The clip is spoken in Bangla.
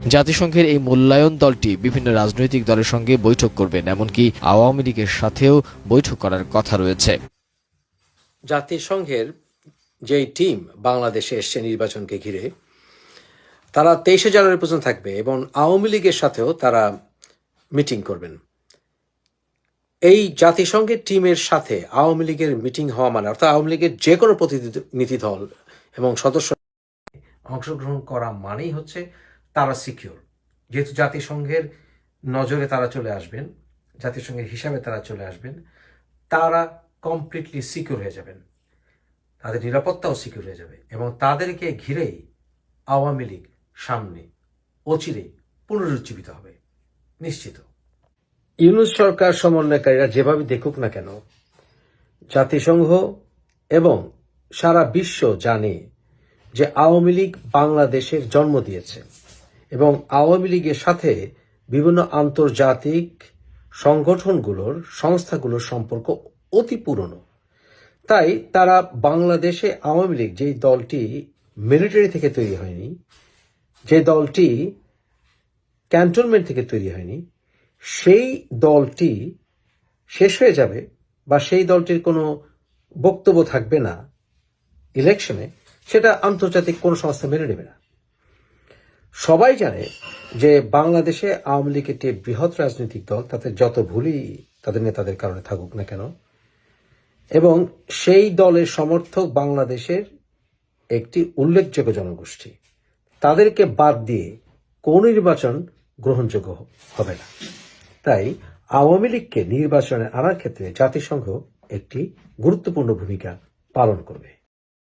জাতিসংঘের এই মূল্যায়ন দলটি বিভিন্ন রাজনৈতিক দলের সঙ্গে বৈঠক করবেন, এমনকি আওয়ামী লীগের সাথেও বৈঠক করার কথা রয়েছে। জাতিসংঘের যেই টিম বাংলাদেশে এসছে নির্বাচনকে ঘিরে, তারা তেইশে জানুয়ারি পর্যন্ত থাকবে এবং আওয়ামী লীগের সাথেও তারা মিটিং করবেন। এই জাতিসংঘের টিমের সাথে আওয়ামী লীগের মিটিং হওয়া মানে অর্থাৎ আওয়ামী লীগের যে কোনো প্রতিনিধি দল এবং সদস্য অংশগ্রহণ করা মানেই হচ্ছে তারা সিকিউর যেহেতু জাতিসংঘের নজরে তারা চলে আসবেন, জাতিসংঘের হিসাবে তারা চলে আসবেন, তারা কমপ্লিটলি সিকিউর হয়ে যাবেন। তাদের নিরাপত্তাও সিকিউর হয়ে যাবে এবং তাদেরকে ঘিরেই আওয়ামী লীগ সামনে অচিরেই পুনরুজ্জীবিত হবে। নিশ্চিত। ইউনুস সরকার সমন্বয়কারীরা যেভাবে দেখুক না কেন, জাতিসংঘ এবং সারা বিশ্ব জানে যে আওয়ামী লীগ বাংলাদেশের জন্ম দিয়েছে। এবং আওয়ামী লীগের সাথে বিভিন্ন আন্তর্জাতিক সংগঠনগুলোর সংস্থাগুলোর সম্পর্ক অতি পুরনো। তাই তারা বাংলাদেশে আওয়ামী লীগ যেই দলটি মিলিটারি থেকে তৈরি হয়নি যে দলটি ক্যান্টনমেন্ট থেকে তৈরি হয়নি, সেই দলটি শেষ হয়ে যাবে বা সেই দলটির কোনো বক্তব্য থাকবে না ইলেকশনে, সেটা আন্তর্জাতিক কোনো সংস্থা মেনে নেবে না। সবাই জানে যে বাংলাদেশে আওয়ামী লীগ একটি বৃহৎ রাজনৈতিক দল, তাতে যত ভুলই তাদের নেতাদের কারণে থাকুক না কেন, এবং সেই দলের সমর্থক বাংলাদেশের একটি উল্লেখযোগ্য জনগোষ্ঠী, তাদেরকে বাদ দিয়ে কোন নির্বাচন গ্রহণযোগ্য হবে না। তাই আওয়ামী লীগকে নির্বাচনে আনার ক্ষেত্রে জাতিসংঘ একটি গুরুত্বপূর্ণ ভূমিকা পালন করবে।